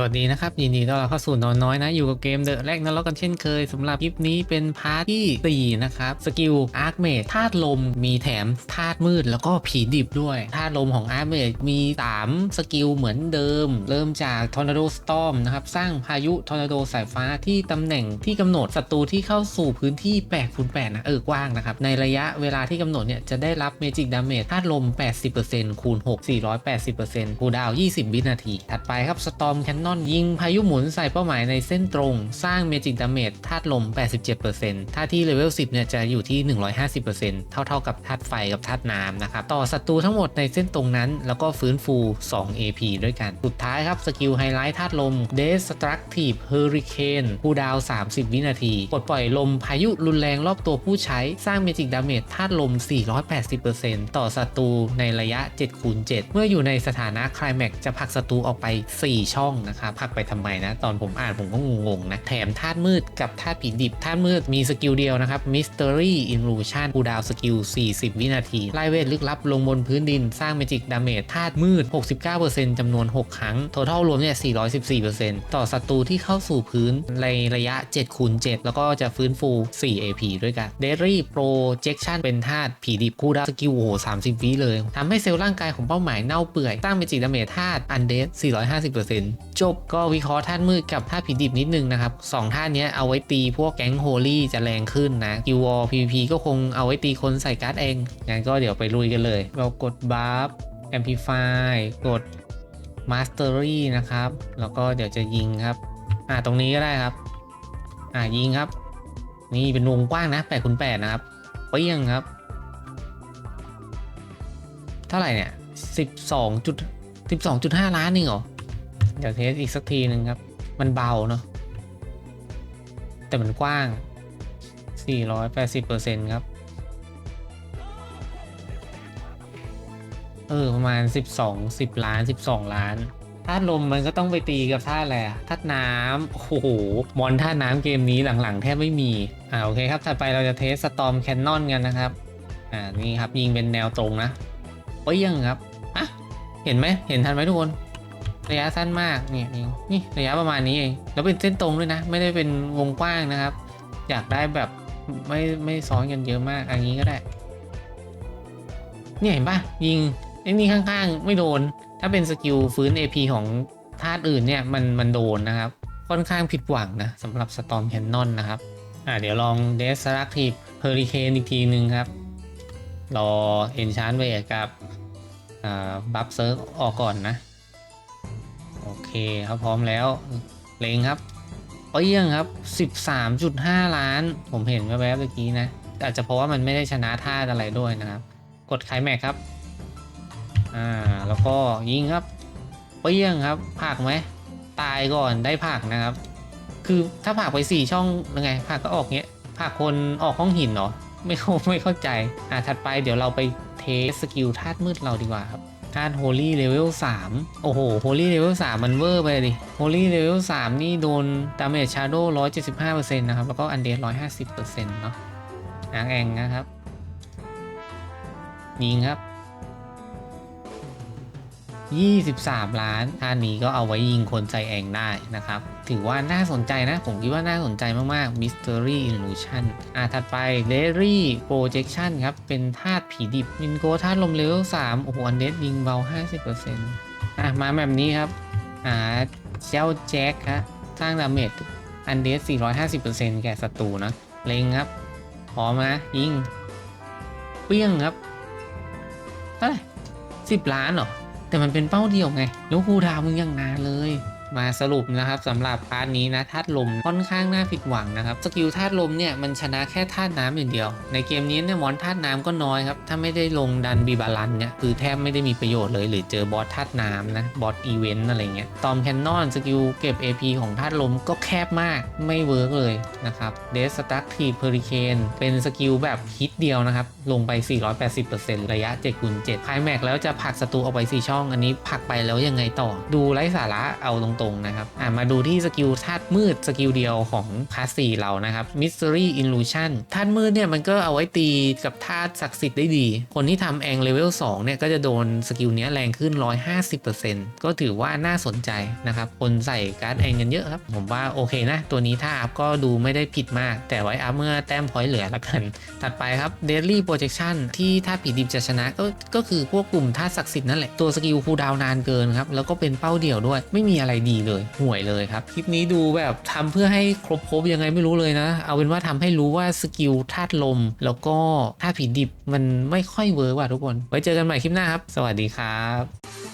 สวัสดีนะครับยินดีต้อนรับเข้าสู่นอนน้อยนะ อยู่กับเกมเดอะแรกนรกกันเช่นเคยสำหรับคลิปนี้เป็นพาร์ทที่ 4 นะครับ สกิลอาร์คเมดธาตุลมมีแถมธาตุมืดแล้วก็ผีดิบด้วยธาตุลมของอาร์คเมดมี 3 สกิลเหมือนเดิม เริ่มจากทอร์นาโดสตอมนะครับ สร้างพายุทอร์นาโดสายฟ้าที่ตำแหน่งที่กำหนดศัตรูที่เข้าสู่พื้นที่8คูณ8นะเออกว้างนะครับในระยะเวลาที่กำหนดเนี่ยจะได้รับเมจิกดาเมจธาตุลม 80%คูณ6 480%คูลดาวน์20 วินาที ถัดไปครับสตอมแคนนอนยิงพายุหมุนใส่เป้าหมายในเส้นตรง สร้างเมจิกดาเมจธาตุลม 87%ถ้าที่เลเวล 10 เนี่ยจะอยู่ที่ 150%เท่าเท่าๆกับธาตุไฟกับธาตุน้ำนะครับ ต่อศัตรูทั้งหมดในเส้นตรงนั้น แล้วก็ฟื้นฟู 2 AP ด้วยกัน สุดท้ายครับสกิลไฮไลท์ธาตุลม Destructive Hurricane คูดาว 30 วินาทีปลดปล่อยลมพายุรุนแรงรอบตัวผู้ใช้ สร้างเมจิกดาเมจธาตุลม 480%ต่อศัตรูในระยะ7คูณ7เมื่ออยู่ในสถานะคลายแม็กจะผลักศัตรูออกไป 4 ช่องนะครับผลักไปทำไมนะ ตอนผมอ่านผมก็งงๆนะ แถมธาตุมืดกับธาตุผีดิบธาตุมืดมีสกิลเดียวนะครับ Mystery Illusion คูดาวสกิล 40 วินาที ไล่เวทลึกลับลงบนพื้นดิน สร้างเมจิกดาเมจธาตุมืด 69%จำนวน 6 ครั้งโททัลรวมเนี่ย 414%ต่อศัตรูที่เข้าสู่พื้นในระยะ7คูณ7แล้วก็จะฟื้นฟู 4 AP ด้วยกัน d a i l y Projection เป็นธาตุผีดิบคูลดาวสกิลโอ้โห30 วิเลยทำให้เซลล์ร่างกายของเป้าหมายเน่าเปื่อยสร้างเมจิกดาเมจธาตุอันเดส450% จบก็วิเคราะห์ธาตุมืดกับธาตุผีดิบนิดนึงนะครับสองธาตุเนี้เอาไว้ตีพวกแก๊งโฮลี่จะแรงขึ้นนะกิวอ PVP ก็คงเอาไว้ตีคนใส่การ์ดเองงั้นก็เดี๋ยวไปลุยกันเลย เรากดบัฟ Amplify กด Mastery นะครับ แล้วก็เดี๋ยวจะยิงครับ อ่าตรงนี้ก็ได้ครับ อ่ายิงครับ นี่เป็นวงกว้างนะ8คูณ8นะครับเปี้ยงครับ เท่าไหร่เนี่ย12จุด12.5ล้านนี่เหรอ เดี๋ยวเทสอีกสักทีหนึ่งครับ มันเบาเนาะแต่มันกว้าง 480%ครับ เออ ประมาณ 12 10 ล้าน 12 ล้านธาตุลมมันก็ต้องไปตีกับธาตุอะไรอะธาตุน้ำ โอ้โห มอนธาตุน้ำเกมนี้หลังๆ แทบไม่มี อ่าโอเคครับ ถัดไปเราจะเทสสตอมแคนนอนกันนะครับ อ่า นี่ครับ ยิงเป็นแนวตรงนะเปี้ยงครับ อะ เห็นไหม เห็นทันไหมทุกคน ระยะสั้นมากเนี่นี่นี่ระยะประมาณนี้เองแล้วเป็นเส้นตรงด้วยนะ ไม่ได้เป็นวงกว้างนะครับ อยากได้แบบไม่ไม่ซ้อนกันเยอะมากอันนี้ก็ได้เนี่ยเห็นปะยิงไอ้นี่ข้างๆ ไม่โดน ถ้าเป็นสกิลฟื้น AP ของธาตุอื่นเนี่ยมันมันโดนนะครับ ค่อนข้างผิดหวังนะสำหรับสตอมแคนนอนนะครับอ่าเดี๋ยวลอง Destructive Hurricane อีกทีหนึ่งครับ รอ Enchant w a v กับบัฟเซิร์ฟออกก่อนนะ โอเคครับพร้อมแล้วเลงครับเปี้ยงครับ 13.5 ล้าน ผมเห็นแวบๆเมื่อกี้นะอาจจะเพราะว่ามันไม่ได้ชนะท่าอะไรด้วยนะครับ กดไคลแม็กครับ อ่า แล้วก็ยิงครับ เปี้ยงครับ ผักไหม ตายก่อนได้ผักนะครับ คือถ้าผักไปสี่ช่องยังไงผักก็ออกเงี้ยผักคนออกห้องหินเหรอไม่เข้าไม่เข้าใจ อ่าถัดไปเดี๋ยวเราไปเทสสกิลธาตุมืดเราดีกว่าครับ การโฮลี่เลเวล3โอ้โหโฮลี่เลเวล3มันเวอร์ไปดิโฮลี่เลเวล3นี่โดนดาเมจชาร์โด175%นะครับ แล้วก็อันเดส150%เนาะอางแองนะครับ ยิงครับ 23 ล้านท่านนี้ก็เอาไว้ยิงคนใจแองได้นะครับ ถือว่าน่าสนใจนะ ผมคิดว่าน่าสนใจมากๆ Mystery Illusion อ่าถัดไป d a i r y Projection ครับ เป็นธาตุผีดิบมินโกธาตุลมเลเวล3โอ้โหอันเดสยิงเบา 50%อะมาแบบนี้ครับอ่าเจ้าแจ็คครับสร้างดาเมจอันเดส450%แก่ศัตรูนะเล็งครับพร้อมนะยิง เปี้ยงครับเท่าไหร่สิบล้านเหรอ แต่มันเป็นเป้าเดียวไง แล้วครูดาวมึงยังนานเลย มาสรุปนะครับสำหรับพาร์ทนี้นะธาตุลมค่อนข้างน่าผิดหวังนะครับสกิลธาตุลมเนี่ยมันชนะแค่ธาตุน้ำอย่างเดียว ในเกมนี้เนี่ยมอนธาตุน้ำก็น้อยครับถ้าไม่ได้ลงดันบีบาลันเนี่ยคือแทบไม่ได้มีประโยชน์เลย หรือเจอบอสธาตุน้ำนะบอสอีเวนต์อะไรเงี้ยตอมแคนนอนสกิลเก็บ AP ของธาตุลมก็แคบมากไม่เวิร์กเลยนะครับเดสตักทีเพอริเคนเป็นสกิลแบบฮิตเดียวนะครับลงไป 480%ระยะ7คูณ7คลายแม็กแล้วจะผลักศัตรูออกไป 4 ช่อง อันนี้ผลักไปแล้วยังไงต่อ ดูไร้สาระเอาตรงๆนะครับอะมาดูที่สกิลธาตุมืดสกิลเดียวของคลาสสี่เรานะครับ Mystery Illusion ธาตุมืดเนี่ยมันก็เอาไว้ตีกับธาตุศักดิ์สิทธิ์ได้ดี คนที่ทำแองเลเวล2เนี่ยก็จะโดนสกิลนี้แรงขึ้น 150%ก็ถือว่าน่าสนใจนะครับ คนใส่การ์ดแองกันเยอะครับ ผมว่าโอเคนะ ตัวนี้ถ้าอัพก็ดูไม่ได้ผิดมาก แต่ไว้อัพเมื่อแต้มพอยต์เหลือละกัน ถัดไปครับ Daily Projection ที่ถ้าผีดิบจะชนะก็ก็คือพวกกลุ่มธาตุศักดิ์สิทธิ์นั่นแหละตัวสกิลคูลดาวน์นานเกินครับแล้วก็เป็นเป้าเดี่ยวด้วย ไม่มีอะไรดีเลยห่วยเลยครับ คลิปนี้ดูแบบทำเพื่อให้ครบครบยังไงไม่รู้เลยนะ เอาเป็นว่าทำให้รู้ว่าสกิลธาตุลม แล้วก็ธาตุผีดิบมันไม่ค่อยเวิร์กว่ะทุกคน ไว้เจอกันใหม่คลิปหน้าครับ สวัสดีครับ